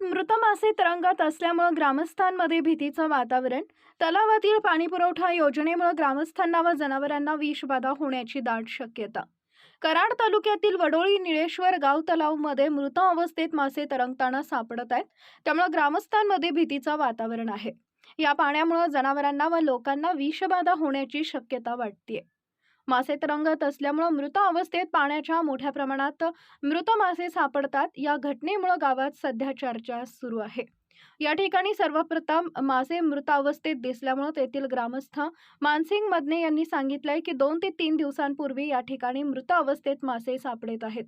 तलावात मृत मासे तरंगत असल्यामुळे ग्रामस्थांमध्ये भीतीचं वातावरण. तलावातील पाणीपुरवठा योजनेमुळे ग्रामस्थांना व जनावरांना विषबाधा होण्याची दाट शक्यता. कराड तालुक्यातील वडोळी निळेश्वर गाव तलावमध्ये मृत अवस्थेत मासे तरंगताना सापडत आहेत. त्यामुळे ग्रामस्थांमध्ये भीतीचं वातावरण आहे. या पाण्यामुळे जनावरांना व लोकांना विषबाधा होण्याची शक्यता वाटते मासे तरंगत असल्यामुळे मृत अवस्थेत पाण्याच्या मोठ्या प्रमाणात मृत मासे सापडतात. या घटनेमुळे गावात सध्या चर्चा सुरू आहे. या ठिकाणी सर्वप्रथम मासे मृत अवस्थेत दिसल्यामुळे तेथील ग्रामस्थ मानसिंग मदने यांनी सांगितलंय की दोन ते तीन दिवसांपूर्वी या ठिकाणी मृत अवस्थेत मासे सापडत आहेत.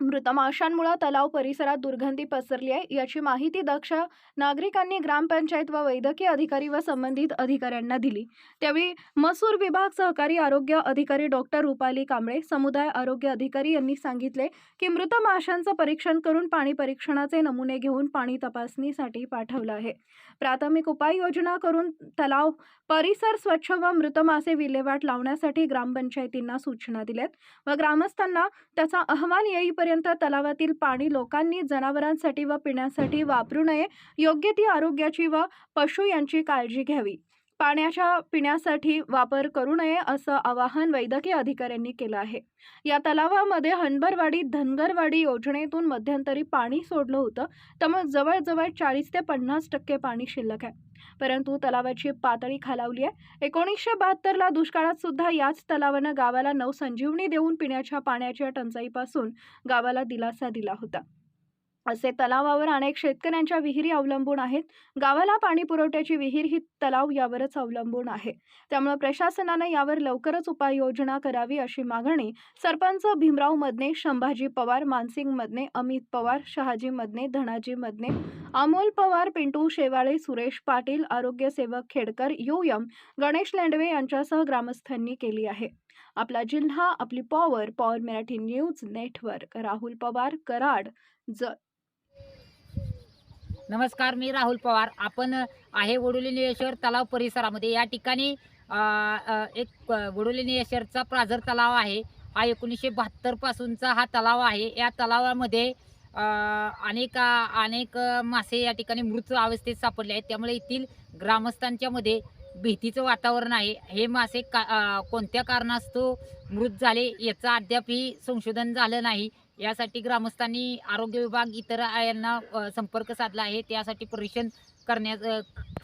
मृत माशांमुळे तलाव परिसरात दुर्गंधी पसरली आहे. याची माहिती दक्ष नागरिकांनी ग्रामपंचायत व वैद्यकीय अधिकारी व संबंधित अधिकाऱ्यांना दिली. त्यावेळी मसूर विभाग सहकारी आरोग्य अधिकारी डॉक्टर रुपाली कांबळे समुदाय आरोग्य अधिकारी यांनी सांगितले की मृत माशांचं परीक्षण करून पाणी परीक्षणाचे नमुने घेऊन पाणी तपासणीसाठी पाठवलं आहे. प्राथमिक उपाययोजना करून तलाव परिसर स्वच्छ व मृत मासे विल्हेवाट लावण्यासाठी ग्रामपंचायतींना सूचना दिल्यात व ग्रामस्थांना त्याचा अहवाल येईपर्यंत तलावातील पाणी लोकांनी जनावरांसाठी व पिण्यासाठी वापरू नये योग्य ती आरोग्याची व पशु यांची काळजी घ्यावी. पाण्याच्या पिण्यासाठी वापर करू नये असं आवाहन वैद्यकीय अधिकाऱ्यांनी केलं आहे. या तलावामध्ये हनबरवाडी धनगरवाडी योजनेतून मध्यंतरी पाणी सोडलं होतं. त्यामुळे जवळजवळ चाळीस ते पन्नास टक्के पाणी शिल्लक आहे. परंतु तलावाची पातळी खालावली आहे. एकोणीसशे बहात्तरला दुष्काळात सुद्धा याच तलावानं गावाला नवसंजीवनी देऊन पिण्याच्या पाण्याच्या टंचाईपासून गावाला दिलासा दिला होता. असे तलावावर अनेक शेतकऱ्यांच्या विहिरी अवलंबून आहेत. गावाला पाणी पुरवठ्याची विहीर ही तलाव यावरच अवलंबून आहे. त्यामुळे प्रशासनानं यावर लवकरच उपाययोजना करावी अशी मागणी सरपंच भीमराव मदने संभाजी पवार मानसिंग मदने अमित पवार शहाजी मदने धनाजी मदने अमोल पवार पिंटू शेवाळे सुरेश पाटील आरोग्य सेवक खेडकर युएम गणेश लेंडवे यांच्यासह ग्रामस्थांनी केली आहे. आपला जिल्हा आपली power power Marathi news network Rahul Pawar Karad ज नमस्कार मी राहुल पवार. आपण आहे वडोली निळेश्वर तलाव परिसरामध्ये. या ठिकाणी एक अ, वडोली निळेश्वरचा प्राझर तलाव आहे. हा एकोणीसशे बहात्तरपासूनचा हा तलाव आहे. या तलावामध्ये अनेक अनेक मासे या ठिकाणी मृत अवस्थेत सापडले आहेत. त्यामुळे येथील ग्रामस्थांच्या मध्ये भीतीचं वातावरण आहे. हे मासे का कोणत्या कारणास्तव मृत झाले याचं अद्यापही संशोधन झालं नाही. यासाठी ग्रामस्थांनी आरोग्य विभाग इतर यांना संपर्क साधला आहे. त्यासाठी परीक्षण करण्यात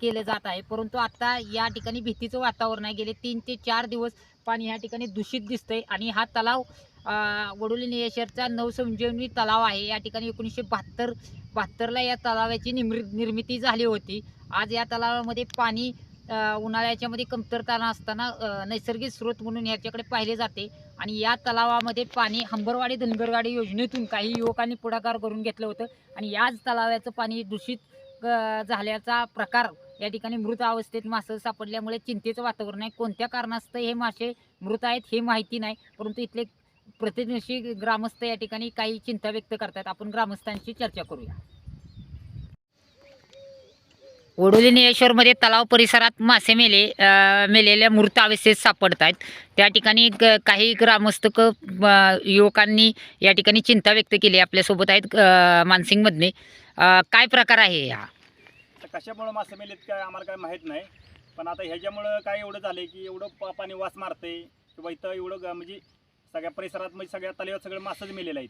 केलं जात आहे. परंतु आता या ठिकाणी भीतीचं वातावरण आहे. गेले तीन ते चार दिवस पाणी या ठिकाणी दूषित दिसतंय आणि हा तलाव वडोली निळेश्वरचा नवसंजीवनी तलाव आहे. या ठिकाणी एकोणीसशे बहात्तर बहात्तरला या तलावाची निर्मिती झाली होती. आज या तलावामध्ये पाणी उन्हाळ्याच्यामध्ये कमतरता नसताना नैसर्गिक स्रोत म्हणून याच्याकडे पाहिले जाते. आणि या तलावामध्ये पाणी हंबरवाडी धनगरवाडी योजनेतून काही युवकांनी पुढाकार करून घेतलं होतं. आणि याच तलावाचं पाणी दूषित झाल्याचा प्रकार या ठिकाणी मृत अवस्थेत मासे सापडल्यामुळे चिंतेचं वातावरण आहे. कोणत्या कारणास्तव हे मासे मृत आहेत हे माहिती नाही. परंतु इथले प्रतिनिधी ग्रामस्थ या ठिकाणी काही चिंता व्यक्त करतात. आपण ग्रामस्थांशी चर्चा करूया. वडोली निळेश्वरमध्ये तलाव परिसरात मासे मेले मेलेल्या मृत अवस्थेत सापडत आहेत त्या ठिकाणी क काही ग्रामस्थक युवकांनी या ठिकाणी चिंता व्यक्त केली. आपल्यासोबत आहेत मानसिंगमधने काय प्रकार आहे हा? तर कशामुळं मासे मेलेत काय आम्हाला काय माहीत नाही. पण आता ह्याच्यामुळं काय एवढं झालं की एवढं पा- पाणी वास मारते किंवा इथं एवढं म्हणजे सगळ्या परिसरात म्हणजे सगळ्या तलावात सगळे मासच मेलेले आहेत.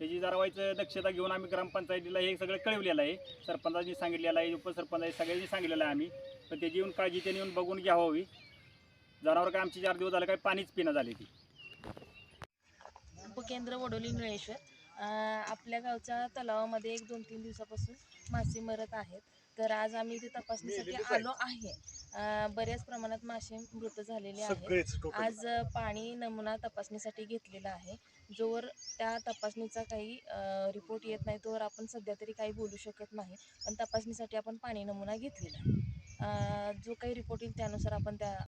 त्याची जरा व्हायचं दक्षता घेऊन आम्ही ग्रामपंचायतीला हे सगळं कळवलेलं आहे. सरपंचांनी सांगितलेलं आहे उपसरपंच आहे सगळ्यांनी सांगितलेलं आहे आम्ही. पण त्याची येऊन काळजी त्यांनी येऊन बघून घ्यावी जनावर काय आमची चार दिवस झाले काय पाणीच पिणं झाले ती. उपकेंद्र वडोली निळेश्वर. आपल्या गावच्या तलावामध्ये एक दोन तीन दिवसापासून मासे मरत आहेत. तर आज आम्ही इथे तपासणीसाठी आलो आहे. बऱ्याच प्रमाणात मासे मृत झालेले आहेत. आज पाणी नमुना तपासणीसाठी घेतलेला आहे. जोवर त्या तपासणीचा काही रिपोर्ट येत नाही तोवर आपण सध्या तरी काही बोलू शकत नाही. पण तपासणीसाठी आपण पाणी नमुना घेतलेला जो काही रिपोर्ट येईल त्यानुसार आपण त्या